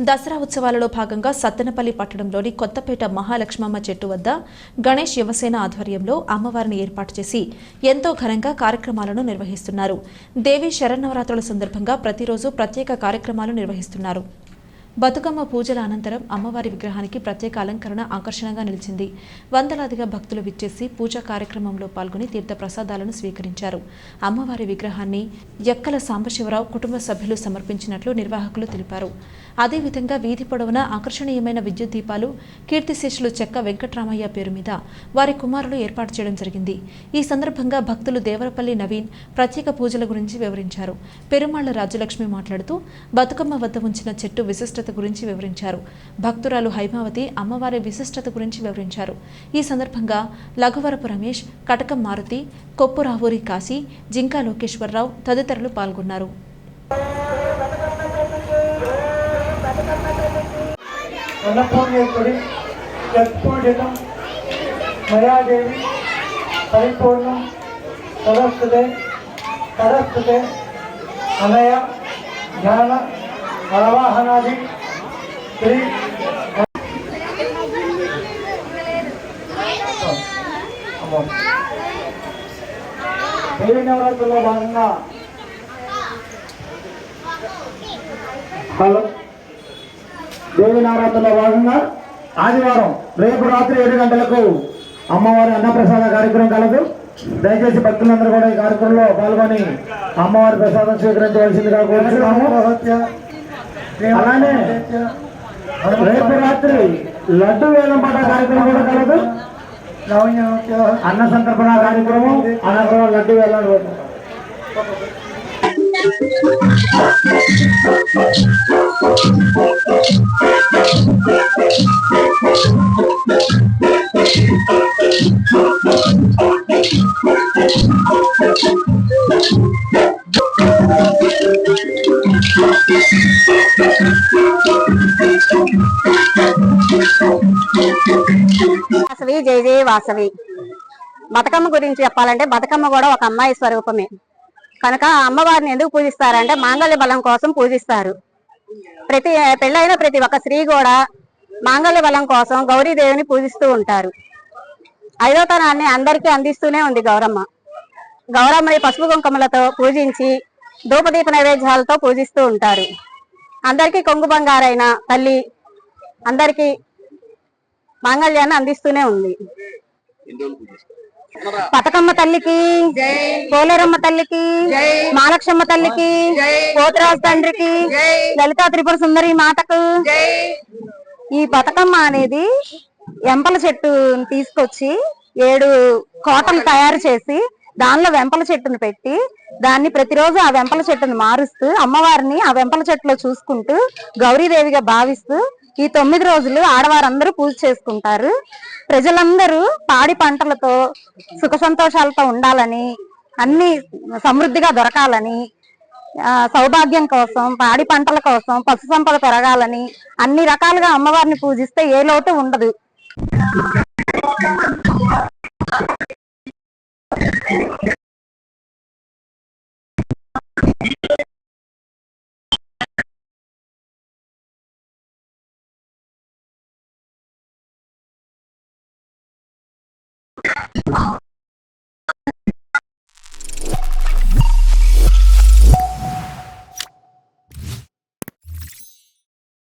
దసరా ఉత్సవాలలో భాగంగా సత్తెనపల్లి పట్టణంలోని కొత్తపేట మహాలక్ష్మమ్మ చెట్టు వద్ద గణేష్ యువసేన ఆధ్వర్యంలో అమ్మవారిని ఏర్పాటు చేసి ఎంతో ఘనంగా కార్యక్రమాలను నిర్వహిస్తున్నారు. దేవి శరన్నవరాత్రుల సందర్భంగా ప్రతిరోజు ప్రత్యేక కార్యక్రమాలు నిర్వహిస్తున్నారు. బతుకమ్మ పూజల అనంతరం అమ్మవారి విగ్రహానికి ప్రత్యేక అలంకరణ ఆకర్షణగా నిలిచింది. వందలాదిగా భక్తులు విచ్చేసి పూజా కార్యక్రమంలో పాల్గొని తీర్థ ప్రసాదాలను స్వీకరించారు. అమ్మవారి విగ్రహాన్ని ఎక్కల సాంబశివరావు కుటుంబ సభ్యులు సమర్పించినట్లు నిర్వాహకులు తెలిపారు. అదేవిధంగా వీధి పొడవున ఆకర్షణీయమైన విద్యుత్ దీపాలు కీర్తిశేషులు చెక్క వెంకట్రామయ్య పేరు మీద వారి కుమారులు ఏర్పాటు చేయడం జరిగింది. ఈ సందర్భంగా భక్తులు దేవరపల్లి నవీన్ ప్రత్యేక పూజల గురించి వివరించారు. పెరుమాళ్ళ రాజ్యలక్ష్మి మాట్లాడుతూ బతుకమ్మ వద్ద ఉంచిన చెట్టు విశిష్ట విశిష్టత గురించి వివరించారు. భక్తురాలు హైమావతి అమ్మవారి విశిష్టత గురించి వివరించారు. ఈ సందర్భంగా లఘువరపు రమేష్ కటకం మారుతి కొప్పు రావూరి కాశీ జింకా లోకేశ్వరరావు తదితరులు పాల్గొన్నారు. అన్నపూర్ణేశ్వరి పరిపూర్ణం సరస్వతే సరస్వతే అనయ జ్ఞాన అవవాహనాది శ్రీ దేవి నవరాత్రుల్లో భాగంగా హలో. దేవి నవరాత్రుల భాగంగా ఆదివారం రేపు రాత్రి ఏడు గంటలకు అమ్మవారి అన్నప్రసాద కార్యక్రమం కలదు. దయచేసి భక్తులందరూ కూడా ఈ కార్యక్రమంలో పాల్గొని అమ్మవారి ప్రసాదం స్వీకరించవలసిందిగా కోరుతున్నాము అలానే రేపు రాత్రి లడ్డు వేలం పాట కార్యక్రమం కూడా కలదు అన్న సంతర్పణ కార్యక్రమం అనంతరం లడ్డు వేలం వాసవి జయ జయ వాసవి. బతుకమ్మ గురించి చెప్పాలంటే బతుకమ్మ కూడా ఒక అమ్మాయి స్వరూపమే. కనుక అమ్మవారిని ఎందుకు పూజిస్తారంటే మాంగళ్య బలం కోసం పూజిస్తారు. ప్రతి పెళ్ళైన ప్రతి ఒక్క స్త్రీ కూడా మాంగళ్య బలం కోసం గౌరీదేవిని పూజిస్తూ ఉంటారు. ఐదోతనాన్ని అందరికీ అందిస్తూనే ఉంది గౌరమ్మ. గౌరమ్మని పసుపు కుంకుమలతో పూజించి ధూపదీప నైవేద్యాలతో పూజిస్తూ ఉంటారు. అందరికీ కొంగు బంగారైన తల్లి అందరికీ మాంగళ్యాన్ని అందిస్తూనే ఉంది. పతకమ్మ తల్లికి పోలేరమ్మ తల్లికి మాలక్షమ్మ తల్లికి పోతరాజు తండ్రికి లలితా త్రిపుర సుందరి మాతకు ఈ బతుకమ్మ అనేది వెంపల చెట్టు తీసుకొచ్చి ఏడు కోటలు తయారు చేసి దానిలో వెంపల చెట్టును పెట్టి దాన్ని ప్రతిరోజు ఆ వెంపల చెట్టును మారుస్తూ అమ్మవారిని ఆ వెంపల చెట్టులో చూసుకుంటూ గౌరీదేవిగా భావిస్తూ ఈ తొమ్మిది రోజులు ఆడవారందరూ పూజ చేసుకుంటారు. ప్రజలందరూ పాడి పంటలతో సుఖ సంతోషాలతో ఉండాలని అన్ని సమృద్ధిగా దొరకాలని సౌభాగ్యం కోసం పాడి పంటల కోసం పశు సంపద పెరగాలని అన్ని రకాలుగా అమ్మవారిని పూజిస్తే ఏ లోటు ఉండదు. Yeah.